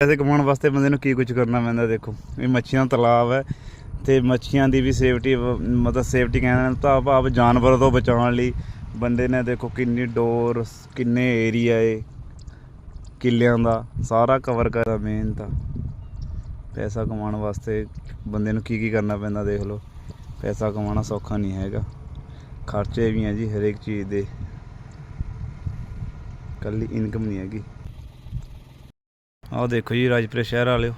ਪੈਸੇ ਕਮਾਉਣ ਵਾਸਤੇ ਬੰਦੇ ਨੂੰ ਕੀ ਕੁਝ ਕਰਨਾ ਪੈਂਦਾ ਦੇਖੋ। ਇਹ ਮੱਛੀਆਂ ਦਾ ਤਲਾਬ ਹੈ ਤੇ ਮੱਛੀਆਂ ਦੀ ਵੀ ਸੇਫਟੀ ਮਤਲਬ ਸੇਫਟੀ ਕਹਿਣ ਤਾਂ ਆਪ ਜਾਨਵਰਾਂ ਤੋਂ ਬਚਾਉਣ ਲਈ ਬੰਦੇ ਨੇ ਦੇਖੋ ਕਿੰਨੀ ਡੋਰ, ਕਿੰਨੇ ਏਰੀਆ ਏ ਕਿੱਲਿਆਂ ਦਾ, ਸਾਰਾ ਕਵਰ ਕਰਦਾ ਮੇਨ ਤਾਂ। ਪੈਸਾ ਕਮਾਉਣ ਵਾਸਤੇ ਬੰਦੇ ਨੂੰ ਕੀ ਕੀ ਕਰਨਾ ਪੈਂਦਾ ਦੇਖ ਲਓ। ਪੈਸਾ ਕਮਾਉਣਾ ਸੌਖਾ ਨਹੀਂ ਹੈਗਾ। ਖਰਚੇ ਵੀ ਆ ਜੀ ਹਰੇਕ ਚੀਜ਼ ਦੇ। ਕੱਲੀ ਇਨਕਮ ਨਹੀਂ ਹੈਗੀ। ਆਹ ਦੇਖੋ ਜੀ, ਰਾਜਪੁਰੇ ਸ਼ਹਿਰ ਵਾਲਿਓ।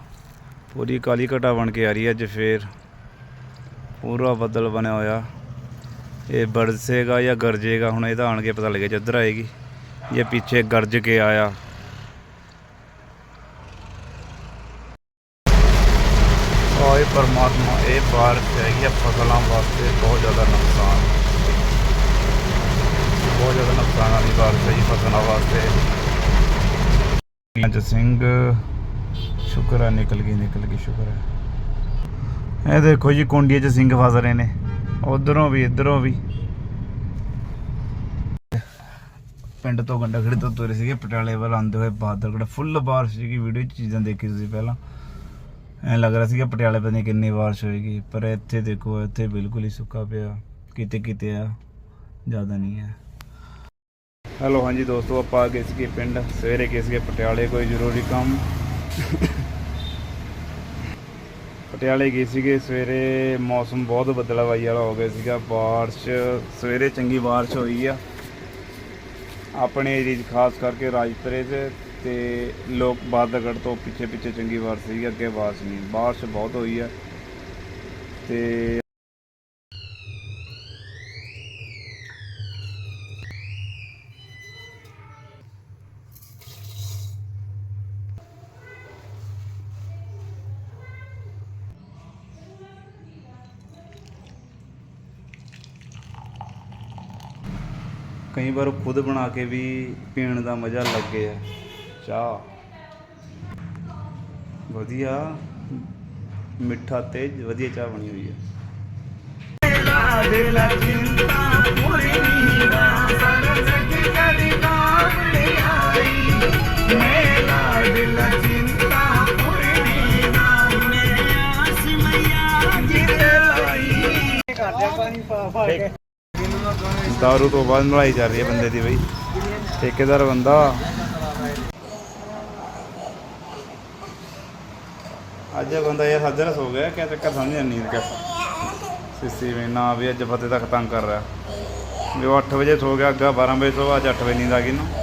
ਪੂਰੀ ਕਾਲੀ ਘਟਾ ਬਣ ਕੇ ਆ ਰਹੀ ਹੈ ਅੱਜ ਫੇਰ। ਪੂਰਾ ਬੱਦਲ ਬਣਿਆ ਹੋਇਆ। ਇਹ ਬਰਸੇਗਾ ਜਾਂ ਗਰਜੇਗਾ, ਹੁਣ ਇਹਦਾ ਆਣ ਕੇ ਪਤਾ ਲੱਗਿਆ ਜਿੱਧਰ ਆਏਗੀ। ਇਹ ਪਿੱਛੇ ਗਰਜ ਕੇ ਆਇਆ। ਆਏ ਪਰਮਾਤਮਾ, ਇਹ ਬਾਰਿਸ਼ ਹੈਗੀ ਆ, ਫਸਲਾਂ ਵਾਸਤੇ ਬਹੁਤ ਜ਼ਿਆਦਾ ਨੁਕਸਾਨ। ਬਹੁਤ ਜ਼ਿਆਦਾ ਨੁਕਸਾਨ ਵਾਲੀ ਬਾਰਿਸ਼ ਹੈ ਜੀ, ਫਸਲਾਂ ਵਾਸਤੇ। ਅੱਜ ਸਿੰਘ, ਸ਼ੁਕਰ ਹੈ ਨਿਕਲ ਗਈ ਨਿਕਲ ਗਈ, ਸ਼ੁਕਰ ਹੈ ਇਹ ਦੇਖੋ ਜੀ, ਕੁੰਡੀਆਂ 'ਚ ਸਿੰਘ ਫਸ ਰਹੇ ਨੇ। ਉਧਰੋਂ ਵੀ, ਇਧਰੋਂ ਵੀ। ਪਿੰਡ ਤੋਂ ਗੰਡਾਖੜੇ ਤੋਂ ਤੁਰੇ ਸੀਗੇ, ਪਟਿਆਲੇ ਵੱਲ ਆਉਂਦੇ ਹੋਏ ਬਾਦਲਗੜ ਫੁੱਲ ਬਾਰਿਸ਼ ਸੀਗੀ, ਵੀਡੀਓ 'ਚ ਚੀਜ਼ਾਂ ਦੇਖੀ ਤੁਸੀਂ ਪਹਿਲਾਂ। ਐਂ ਲੱਗ ਰਿਹਾ ਸੀਗਾ ਪਟਿਆਲੇ ਪਤਾ ਨਹੀਂ ਕਿੰਨੀ ਬਾਰਿਸ਼ ਹੋਏਗੀ, ਪਰ ਇੱਥੇ ਦੇਖੋ, ਇੱਥੇ ਬਿਲਕੁਲ ਹੀ ਸੁੱਕਾ ਪਿਆ। ਕਿਤੇ ਕਿਤੇ ਆ, ਜ਼ਿਆਦਾ ਨਹੀਂ ਹੈ। ਹੈਲੋ, ਹਾਂਜੀ ਦੋਸਤੋ, ਆਪਾਂ ਗਏ ਸੀਗੇ ਪਿੰਡ, ਸਵੇਰੇ ਗਏ ਸੀਗੇ ਪਟਿਆਲੇ, ਕੋਈ ਜ਼ਰੂਰੀ ਕੰਮ? ਪਟਿਆਲੇ ਗਏ ਸੀਗੇ ਸਵੇਰੇ, ਮੌਸਮ ਬਹੁਤ ਬੱਦਲਵਾਈ ਵਾਲਾ ਹੋ ਗਿਆ ਸੀਗਾ, ਬਾਰਿਸ਼, ਸਵੇਰੇ ਚੰਗੀ ਬਾਰਿਸ਼ ਹੋਈ ਆ। ਆਪਣੇ ਏਰੀਏ 'ਚ ਖਾਸ ਕਰਕੇ ਰਾਜਪੁਰੇ 'ਚ ਤੇ ਲੋਕ ਬਾਦਗੜ ਤੋਂ ਪਿੱਛੇ ਪਿੱਛੇ ਚੰਗੀ ਬਾਰਿਸ਼ ਸੀਗੀ, ਅੱਗੇ ਬਾਰਿਸ਼ ਨਹੀਂ, ਬਾਰਿਸ਼ ਬਹੁਤ ਹੋਈ ਆ। ਤੇ ਕਈ ਵਾਰ ਖੁਦ ਬਣਾ ਕੇ ਵੀ ਪੀਣ ਦਾ ਮਜ਼ਾ ਲੱਗ ਗਿਆ। ਚਾਹ ਵਧੀਆ। ਮਿੱਠਾ ਤੇ ਵਧੀਆ ਚਾਹ ਬਣੀ ਹੋਈ ਹੈ। ਦਾਰੂ ਤੋਂ ਬਾਅਦ ਮਲਾਈ ਚੱਲ ਰਹੀ ਹੈ ਬੰਦੇ ਦੀ ਬਈ ਠੇਕੇਦਾਰ ਬੰਦਾ ਅੱਜ ਬੰਦਾ ਯਾਰ ਹੱਜਰਸ ਹੋ ਗਿਆ ਕਿਆ ਚੱਕਰ ਸਮਝ ਨਹੀਂ ਨੀਂਦ ਕਿਆ ਸਿੱਸੀ ਵੀ ਨਾ ਵੀ ਅੱਜ ਫਤੇ ਤੱਕ ਤੰਗ ਕਰ ਰਿਹਾ ਵੀ ਉਹ 8 ਵਜੇ ਸੋ ਗਿਆ ਅੱਗਾ 12 ਵਜੇ ਸੋ ਅੱਜ 8 ਵਜੇ ਨੀਂਦ ਆ ਗਈ ਨਾ